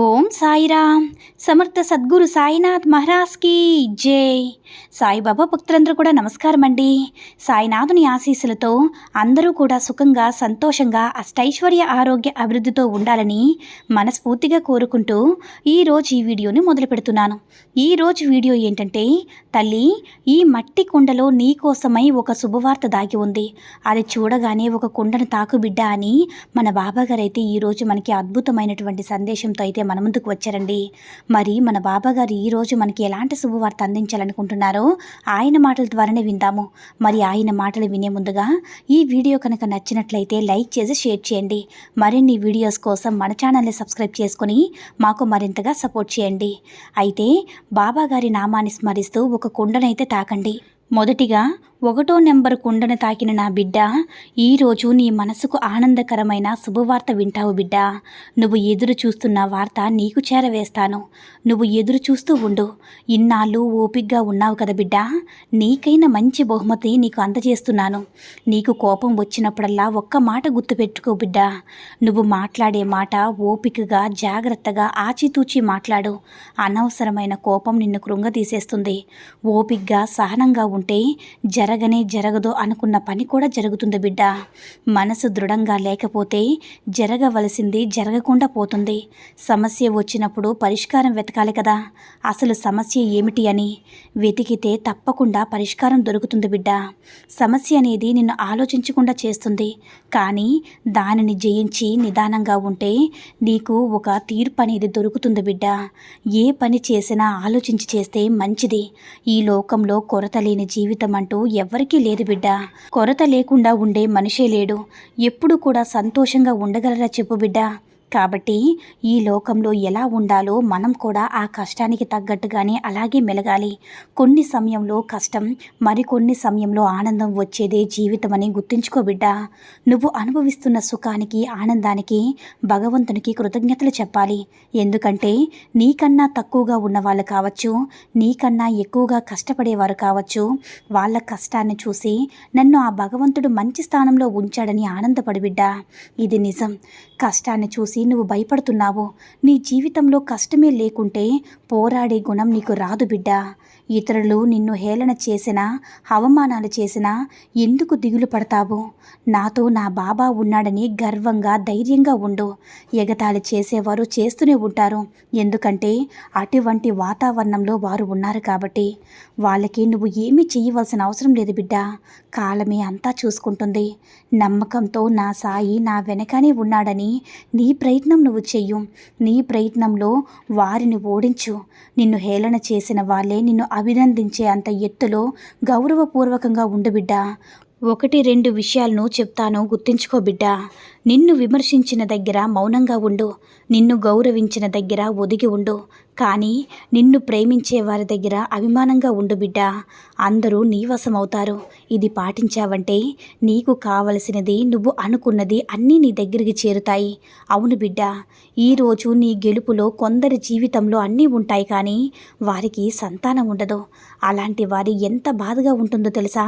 ఓం సాయిరామ్. సమర్థ సద్గురు సాయినాథ్ మహారాజ్కి జై. సాయిబాబా భక్తులందరూ కూడా నమస్కారం అండి సాయినాథుని ఆశీస్సులతో అందరూ కూడా సుఖంగా సంతోషంగా అష్టైశ్వర్య ఆరోగ్య అభివృద్ధితో ఉండాలని మనస్ఫూర్తిగా కోరుకుంటూ ఈరోజు ఈ వీడియోని మొదలు పెడుతున్నాను. ఈరోజు వీడియో ఏంటంటే తల్లి ఈ మట్టి కుండలో నీ కోసమై ఒక శుభవార్త దాగి ఉంది. అది చూడగానే ఒక కుండను తాకుబిడ్డ అని మన బాబాగారైతే ఈరోజు మనకి అద్భుతమైనటువంటి సందేశంతో అయితే మన ముందుకు వచ్చారండి. మరి మన బాబాగారు ఈరోజు మనకి ఎలాంటి శుభవార్త అందించాలనుకుంటున్నారో ఆయన మాటల ద్వారానే విందాము. మరి ఆయన మాటలు వినే ముందుగా ఈ వీడియో కనుక నచ్చినట్లయితే లైక్ చేసి షేర్ చేయండి. మరిన్ని వీడియోస్ కోసం మన ఛానల్ని సబ్స్క్రైబ్ చేసుకొని మాకు మరింతగా సపోర్ట్ చేయండి. అయితే బాబాగారి నామాన్ని స్మరిస్తూ ఒక కుండనైతే తాకండి. మొదటిగా ఒకటో నెంబర్ కుండను తాకిన నా బిడ్డ ఈరోజు నీ మనసుకు ఆనందకరమైన శుభవార్త వింటావు బిడ్డ. నువ్వు ఎదురు చూస్తున్న వార్త నీకు చేరవేస్తాను. నువ్వు ఎదురు చూస్తూ ఉండు. ఇన్నాళ్ళు ఓపిగ్గా ఉన్నావు కదా బిడ్డ. నీకైన మంచి బహుమతి నీకు అందజేస్తున్నాను. నీకు కోపం వచ్చినప్పుడల్లా ఒక్క మాట గుర్తుపెట్టుకో బిడ్డ. నువ్వు మాట్లాడే మాట ఓపికగా జాగ్రత్తగా ఆచితూచి మాట్లాడు. అనవసరమైన కోపం నిన్ను కృంగతీసేస్తుంది ఓపిగ్గా సహనంగా ఉంటే జ జరగనే జరగదు అనుకున్న పని కూడా జరుగుతుంది బిడ్డ. మనసు దృఢంగా లేకపోతే జరగవలసింది జరగకుండా పోతుంది. సమస్య వచ్చినప్పుడు పరిష్కారం వెతకాలి కదా. అసలు సమస్య ఏమిటి అని వెతికితే తప్పకుండా పరిష్కారం దొరుకుతుంది బిడ్డ. సమస్య అనేది నిన్ను ఆలోచించకుండా చేస్తుంది. కానీ దానిని జయించి నిదానంగా ఉంటే నీకు ఒక తీర్పు అనేది దొరుకుతుంది బిడ్డ. ఏ పని చేసినా ఆలోచించి చేస్తే మంచిది. ఈ లోకంలో కొరత లేని జీవితం అంటూ ఎవ్వరికీ లేదు బిడ్డ. కొరత లేకుండా ఉండే మనిషే లేడు. ఎప్పుడు కూడా సంతోషంగా ఉండగలరా చెప్పు బిడ్డ. కాబట్టి ఈ లోకంలో ఎలా ఉండాలో మనం కూడా ఆ కష్టానికి తగ్గట్టుగానే అలాగే మెలగాలి. కొన్ని సమయంలో కష్టం మరికొన్ని సమయంలో ఆనందం వచ్చేదే జీవితం అని గుర్తుంచుకో బిడ్డ. నువ్వు అనుభవిస్తున్న సుఖానికి ఆనందానికి భగవంతునికి కృతజ్ఞతలు చెప్పాలి. ఎందుకంటే నీకన్నా తక్కువగా ఉన్న వాళ్ళు కావచ్చు నీకన్నా ఎక్కువగా కష్టపడేవారు కావచ్చు వాళ్ళ కష్టాన్ని చూసి నన్ను ఆ భగవంతుడు మంచి స్థానంలో ఉంచాడని ఆనందపడి బిడ్డ. ఇది నిజం. కష్టాన్ని చూసి నువ్వు భయపడుతున్నావు. నీ జీవితంలో కష్టమే లేకుంటే పోరాడే గుణం నీకు రాదు బిడ్డ. ఇతరులు నిన్ను హేళన చేసినా అవమానాలు చేసినా ఎందుకు దిగులు పడతావు? నాతో నా బాబా ఉన్నాడని గర్వంగా ధైర్యంగా ఉండు. ఎగతాళి చేసేవారు చేస్తూనే ఉంటారు. ఎందుకంటే అటువంటి వాతావరణంలో వారు ఉన్నారు కాబట్టి. వాళ్ళకి నువ్వు ఏమీ చేయవలసిన అవసరం లేదు బిడ్డ. కాలమే అంతా చూసుకుంటుంది. నమ్మకంతో నా సాయి నా వెనకనే ఉన్నాడని నీ ప్రయత్నం నువ్వు చెయ్యు. నీ ప్రయత్నంలో వారిని ఓడించు. నిన్ను హేళన చేసిన వాళ్ళే నిన్ను అభినందించే అంత ఎత్తులో గౌరవపూర్వకంగా ఉండు బిడ్డ. ఒకటి రెండు విషయాలను చెప్తాను గుర్తుంచుకో బిడ్డ. నిన్ను విమర్శించిన దగ్గర మౌనంగా ఉండు. నిన్ను గౌరవించిన దగ్గర ఒదిగి ఉండు. కానీ నిన్ను ప్రేమించే వారి దగ్గర అభిమానంగా ఉండు బిడ్డ. అందరూ నీవశమవుతారు ఇది పాటించావంటే నీకు కావలసినది నువ్వు అనుకున్నది అన్నీ నీ దగ్గరికి చేరుతాయి. అవును బిడ్డ ఈరోజు నీ గెలుపులో కొందరి జీవితంలో అన్నీ ఉంటాయి కానీ వారికి సంతానం ఉండదు. అలాంటి వారి ఎంత బాధగా ఉంటుందో తెలుసా?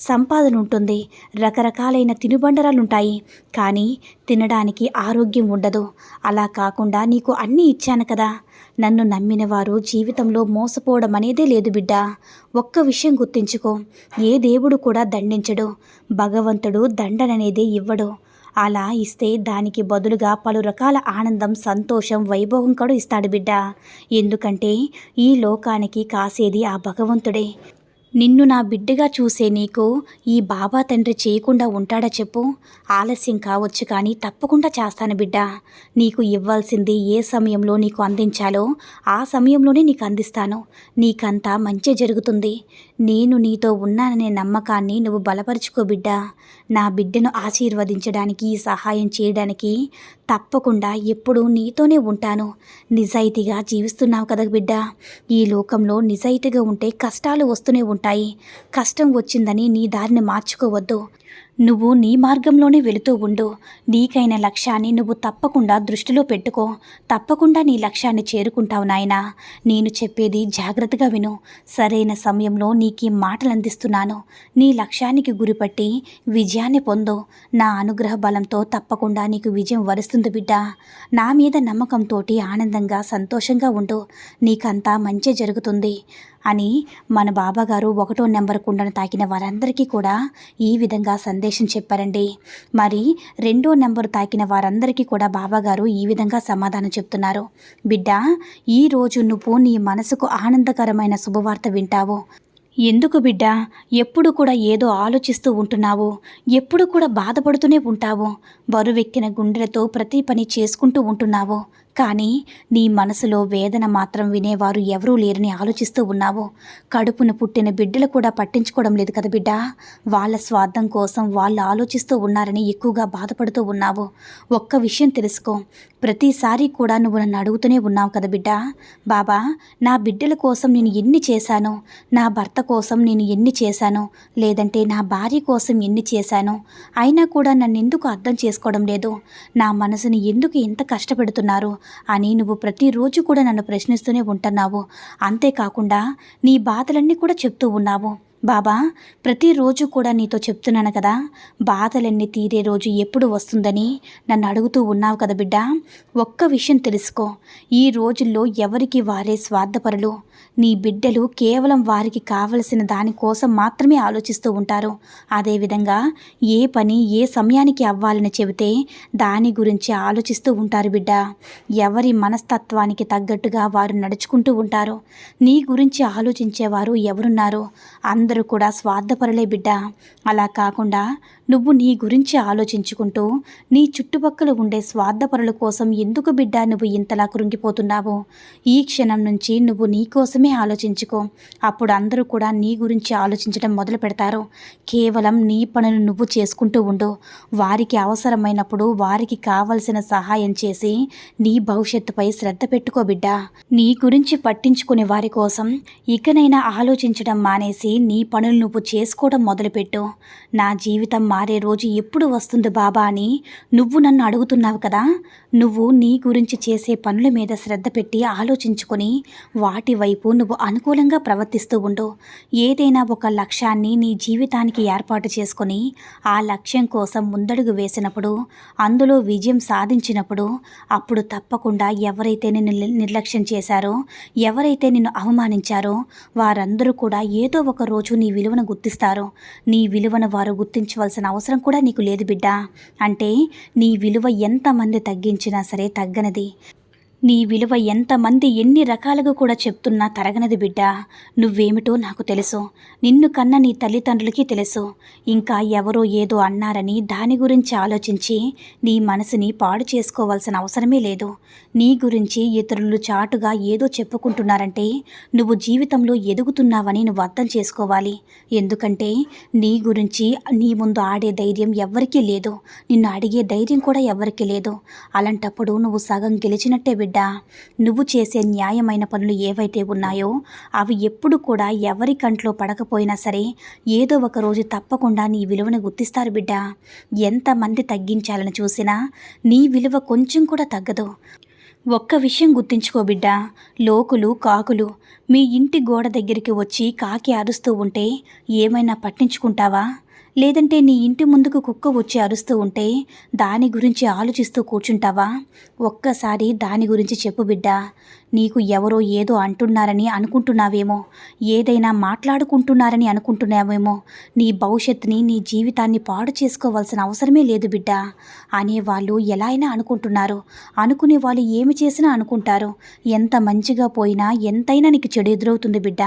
సంపాదన ఉంటుంది రకరకాలైన తినుబండరాలు ఉంటాయి కానీ తినడానికి ఆరోగ్యం ఉండదు. అలా కాకుండా నీకు అన్నీ ఇచ్చాను కదా. నన్ను నమ్మిన వారు జీవితంలో మోసపోవడం అనేదే లేదు బిడ్డ. ఒక్క విషయం గుర్తించుకో. ఏ దేవుడు కూడా దండించడు. భగవంతుడు దండననేదే ఇవ్వడు. అలా ఇస్తే దానికి బదులుగా పలు రకాల ఆనందం సంతోషం వైభవం కూడా ఇస్తాడు బిడ్డ. ఎందుకంటే ఈ లోకానికి కాసేది ఆ భగవంతుడే. నిన్ను నా బిడ్డగా చూసే నీకు ఈ బాబా తండ్రి చేయకుండా ఉంటాడా చెప్పు? ఆలస్యం కావచ్చు కానీ తప్పకుండా చేస్తాను బిడ్డ. నీకు ఇవ్వాల్సింది ఏ సమయంలో నీకు అందించాలో ఆ సమయంలోనే నీకు అందిస్తాను. నీకంతా మంచి జరుగుతుంది. నేను నీతో ఉన్నాననే నమ్మకాన్ని నువ్వు బలపరుచుకో బిడ్డ. నా బిడ్డను ఆశీర్వదించడానికి సహాయం చేయడానికి తప్పకుండా ఎప్పుడూ నీతోనే ఉంటాను. నిజాయితీగా జీవిస్తున్నావు కదా బిడ్డ. ఈ లోకంలో నిజాయితీగా ఉంటే కష్టాలు వస్తూనే ఉంటాయి. కష్టం వచ్చిందని నీ దారిని మార్చుకోవద్దు. నువ్వు నీ మార్గంలోనే వెళుతూ ఉండు. నీకైన లక్ష్యాన్ని నువ్వు తప్పకుండా దృష్టిలో పెట్టుకో. తప్పకుండా నీ లక్ష్యాన్ని చేరుకుంటావు నాయనా. నేను చెప్పేది జాగ్రత్తగా విను. సరైన సమయంలో నీకు ఈ మాటలు అందిస్తున్నాను నీ లక్ష్యానికి గురిపట్టి విజయాన్ని పొందు. నా అనుగ్రహ బలంతో తప్పకుండా నీకు విజయం వరుస్తుంది బిడ్డ. నా మీద నమ్మకంతో ఆనందంగా సంతోషంగా ఉండు. నీకంతా మంచి జరుగుతుంది అని మన బాబాగారు ఒకటో నెంబర్ కుండను తాకిన వారందరికీ కూడా ఈ విధంగా సందేశం చెప్పారండి. మరి రెండో నెంబర్ తాకిన వారందరికీ కూడా బాబాగారు ఈ విధంగా సమాధానం చెప్తున్నారు. బిడ్డ ఈరోజు నువ్వు నీ మనసుకు ఆనందకరమైన శుభవార్త వింటావు. ఎందుకు బిడ్డ? ఎప్పుడు కూడా ఏదో ఆలోచిస్తూ ఉంటున్నావు. ఎప్పుడు కూడా బాధపడుతూనే ఉంటావు. బరువెక్కిన గుండెలతో ప్రతి పని చేసుకుంటూ ఉంటున్నావు. కానీ నీ మనసులో వేదన మాత్రం వినేవారు ఎవరూ లేరని ఆలోచిస్తూ ఉన్నావు. కడుపున పుట్టిన బిడ్డలు కూడా పట్టించుకోవడం లేదు కదా బిడ్డ. వాళ్ళ స్వార్థం కోసం వాళ్ళు ఆలోచిస్తూ ఉన్నారని ఎక్కువగా బాధపడుతూ ఉన్నావు. ఒక్క విషయం తెలుసుకో. ప్రతిసారి కూడా నువ్వు నన్ను అడుగుతూనే ఉన్నావు కదా బిడ్డ. బాబా నా బిడ్డల కోసం నేను ఎన్ని చేశాను? నా భర్త కోసం నేను ఎన్ని చేశాను? లేదంటే నా భార్య కోసం ఎన్ని చేశాను? అయినా కూడా నన్ను ఎందుకు అర్థం చేసుకోవడం లేదు? నా మనసుని ఎందుకు ఇంత కష్టపెడుతున్నారు? అని నువ్వు ప్రతిరోజు కూడా నన్ను ప్రశ్నిస్తూనే ఉంటున్నావు. అంతేకాకుండా నీ బాధలన్నీ కూడా చెప్తూ ఉన్నావు. బాబా ప్రతిరోజు కూడా నీతో చెప్తున్నాను కదా. బాధలన్నీ తీరే రోజు ఎప్పుడు వస్తుందని నన్ను అడుగుతూ ఉన్నావు కదా బిడ్డ. ఒక్క విషయం తెలుసుకో. ఈ రోజుల్లో ఎవరికి వారే స్వార్థపరులు? నీ బిడ్డలు కేవలం వారికి కావలసిన దానికోసం మాత్రమే ఆలోచిస్తూ ఉంటారు. అదేవిధంగా ఏ పని ఏ సమయానికి అవ్వాలని చెబితే దాని గురించి ఆలోచిస్తూ ఉంటారు బిడ్డ. ఎవరి మనస్తత్వానికి తగ్గట్టుగా వారు నడుచుకుంటూ ఉంటారు. నీ గురించి ఆలోచించేవారు ఎవరున్నారు? అందరూ కూడా స్వార్థపరులే బిడ్డ. అలా కాకుండా నువ్వు నీ గురించి ఆలోచించుకుంటూ నీ చుట్టుపక్కల ఉండే స్వార్థపరుల కోసం ఎందుకు బిడ్డ నువ్వు ఇంతలా కృంగిపోతున్నావు? ఈ క్షణం నుంచి నువ్వు నీ కోసమే ఆలోచించుకో. అప్పుడు అందరూ కూడా నీ గురించి ఆలోచించడం మొదలు పెడతారు. కేవలం నీ పనులు నువ్వు చేసుకుంటూ ఉండు. వారికి అవసరమైనప్పుడు వారికి కావలసిన సహాయం చేసి నీ భవిష్యత్తుపై శ్రద్ధ పెట్టుకో బిడ్డ. నీ గురించి పట్టించుకునే వారి కోసం ఇకనైనా ఆలోచించడం మానేసి నీ పనులు నువ్వు చేసుకోవడం మొదలుపెట్టు. నా జీవితం మా మారే రోజు ఎప్పుడు వస్తుంది బాబా అని నువ్వు నన్ను అడుగుతున్నావు కదా? నువ్వు నీ గురించి చేసే పనుల మీద శ్రద్ధ పెట్టి ఆలోచించుకొని వాటి వైపు నువ్వు అనుకూలంగా ప్రవర్తిస్తూ ఉండు. ఏదైనా ఒక లక్ష్యాన్ని నీ జీవితానికి ఏర్పాటు చేసుకొని ఆ లక్ష్యం కోసం ముందడుగు వేసినప్పుడు అందులో విజయం సాధించినప్పుడు అప్పుడు తప్పకుండా ఎవరైతే నిన్ను నిర్లక్ష్యం చేశారో ఎవరైతే నిన్ను అవమానించారో వారందరూ కూడా ఏదో ఒక రోజు నీ విలువను గుర్తిస్తారు. నీ విలువను వారు గుర్తించవలసిన అవసరం కూడా నీకు లేదు బిడ్డ. అంటే నీ విలువ ఎంతమంది తగ్గించినా సరే తగ్గనది. నీ విలువ ఎంతమంది ఎన్ని రకాలుగా కూడా చెప్తున్నా తరగనది బిడ్డ. నువ్వేమిటో నాకు తెలుసు. నిన్ను కన్న నీ తల్లిదండ్రులకి తెలుసు. ఇంకా ఎవరో ఏదో అన్నారని దాని గురించి ఆలోచించి నీ మనసుని పాడు చేసుకోవాల్సిన అవసరమే లేదు. నీ గురించి ఇతరులు చాటుగా ఏదో చెప్పుకుంటున్నారంటే నువ్వు జీవితంలో ఎదుగుతున్నావని నువ్వు అర్థం చేసుకోవాలి. ఎందుకంటే నీ గురించి నీ ముందు ఆడే ధైర్యం ఎవ్వరికీ లేదు. నిన్ను అడిగే ధైర్యం కూడా ఎవ్వరికీ లేదు. అలాంటప్పుడు నువ్వు సగం గెలిచినట్టే బిడ్డ. నువ్వు చేసే న్యాయమైన పనులు ఏవైతే ఉన్నాయో అవి ఎప్పుడు కూడా ఎవరి కంట్లో పడకపోయినా సరే ఏదో ఒక రోజు తప్పకుండా నీ విలువను గుర్తిస్తారు బిడ్డ. ఎంతమంది తగ్గించాలని చూసినా నీ విలువ కొంచెం కూడా తగ్గదు. ఒక్క విషయం గుర్తుంచుకో బిడ్డ లోకులు కాకులు మీ ఇంటి గోడ దగ్గరికి వచ్చి కాకి అరుస్తూ ఉంటే ఏమైనా పట్టించుకుంటావా? లేదంటే నీ ఇంటి ముందుకు కుక్క వచ్చి అరుస్తూ ఉంటే దాని గురించి ఆలోచిస్తూ కూర్చుంటావా? ఒక్కసారి దాని గురించి చెప్పు బిడ్డా. నీకు ఎవరో ఏదో అంటున్నారని అనుకుంటున్నావేమో ఏదైనా మాట్లాడుకుంటున్నారని అనుకుంటున్నావేమో నీ భవిష్యత్తుని నీ జీవితాన్ని పాడు చేసుకోవాల్సిన అవసరమే లేదు బిడ్డ. అనేవాళ్ళు ఎలా అయినా అనుకుంటున్నారు. అనుకునే వాళ్ళు ఏమి చేసినా అనుకుంటారు. ఎంత మంచిగా పోయినా ఎంతైనా నీకు చెడు ఎదురవుతుంది బిడ్డ.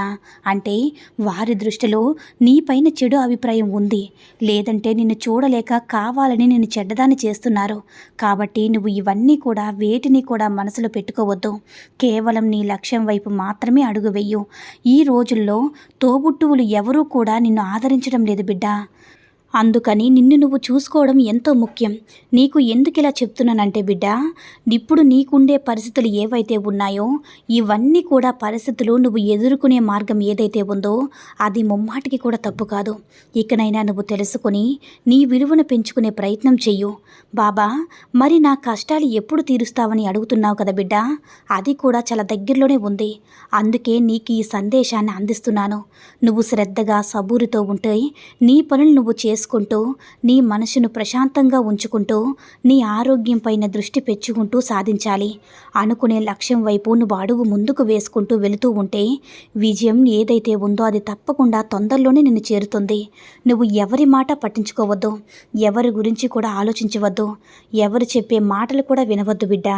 అంటే వారి దృష్టిలో నీపైన చెడు అభిప్రాయం ఉంది. లేదంటే నిన్ను చూడలేక కావాలని నిన్ను చెడ్డదాన్ని చేస్తున్నారు. కాబట్టి నువ్వు ఇవన్నీ కూడా వేటిని కూడా మనసులో పెట్టుకోవద్దు. కే కేవలం నీ లక్ష్యం వైపు మాత్రమే అడుగు వెయ్యు ఈ రోజుల్లో తోబుట్టువులు ఎవరూ కూడా నిన్ను ఆదరించడం లేదు బిడ్డా. అందుకని నిన్ను నువ్వు చూసుకోవడం ఎంతో ముఖ్యం. నీకు ఎందుకు ఇలా చెప్తున్నానంటే బిడ్డ ఇప్పుడు నీకుండే పరిస్థితులు ఏవైతే ఉన్నాయో ఇవన్నీ కూడా పరిస్థితులు నువ్వు ఎదుర్కొనే మార్గం ఏదైతే ఉందో అది ముమ్మాటికి కూడా తప్పు కాదు. ఇకనైనా నువ్వు తెలుసుకొని నీ విలువను పెంచుకునే ప్రయత్నం చెయ్యు. బాబా మరి నా కష్టాలు ఎప్పుడు తీరుస్తావని అడుగుతున్నావు కదా బిడ్డ? అది కూడా చాలా దగ్గరలోనే ఉంది. అందుకే నీకు ఈ సందేశాన్ని అందిస్తున్నాను. నువ్వు శ్రద్ధగా సబూరితో ఉంటే నీ పనులు నువ్వు చేసుకుంటూ నీ మనసును ప్రశాంతంగా ఉంచుకుంటూ నీ ఆరోగ్యం పైన దృష్టి పెంచుకుంటూ సాధించాలి. అనుకునే లక్ష్యం వైపు నువ్వు అడుగు ముందుకు వేసుకుంటూ వెళుతూ ఉంటే విజయం ఏదైతే ఉందో అది తప్పకుండా తొందరలోనే నిన్ను చేరుతుంది. నువ్వు ఎవరి మాట పట్టించుకోవద్దు ఎవరి గురించి కూడా ఆలోచించవద్దు ఎవరు చెప్పే మాటలు కూడా వినవద్దు బిడ్డ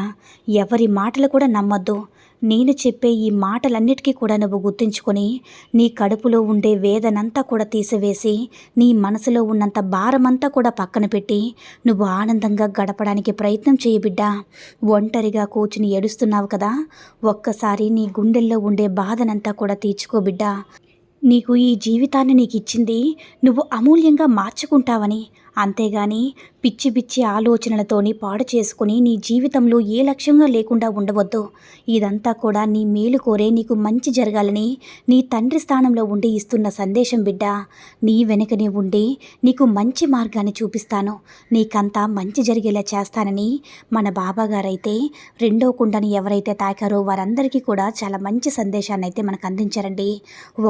ఎవరి మాటలు కూడా నమ్మద్దు. నేను చెప్పే ఈ మాటలన్నిటికీ కూడా నువ్వు గుర్తుంచుకొని నీ కడుపులో ఉండే వేదనంతా కూడా తీసివేసి నీ మనసులో ఉన్నంత భారమంతా కూడా పక్కన పెట్టి నువ్వు ఆనందంగా గడపడానికి ప్రయత్నం చేయి బిడ్డ. ఒంటరిగా కూర్చుని ఏడుస్తున్నావు కదా ఒక్కసారి నీ గుండెల్లో ఉండే బాధనంతా కూడా తీర్చుకో బిడ్డ. నీకు ఈ జీవితాన్ని నీకు ఇచ్చింది నువ్వు అమూల్యంగా మార్చుకుంటావని అంతేగాని పిచ్చి పిచ్చి ఆలోచనలతోని పాడు చేసుకుని నీ జీవితంలో ఏ లక్ష్యంగా లేకుండా ఉండవద్దు. ఇదంతా కూడా నీ మేలు కోరే నీకు మంచి జరగాలని నీ తండ్రి స్థానంలో ఉండి ఇస్తున్న సందేశం బిడ్డ. నీ వెనుకనే ఉండి నీకు మంచి మార్గాన్ని చూపిస్తాను. నీకంతా మంచి జరిగేలా చేస్తానని మన బాబాగారైతే రెండో కుండని ఎవరైతే తాకారో వారందరికీ కూడా చాలా మంచి సందేశాన్ని అయితే మనకు అందించారండి.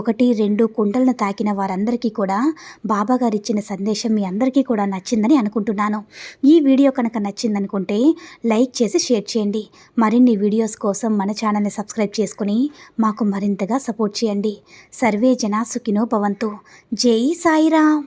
ఒకటి రెండు కుండలను తాకిన వారందరికీ కూడా బాబాగారు ఇచ్చిన సందేశం మీ అందరికీ కూడా కూడా నచ్చిందని అనుకుంటున్నాను. ఈ వీడియో కనుక నచ్చిందనుకుంటే లైక్ చేసి షేర్ చేయండి. మరిన్ని వీడియోస్ కోసం మన ఛానల్ని సబ్స్క్రైబ్ చేసుకుని మాకు మరింతగా సపోర్ట్ చేయండి. సర్వే జనా సుఖినో భవంతు. జై సాయిరామ్.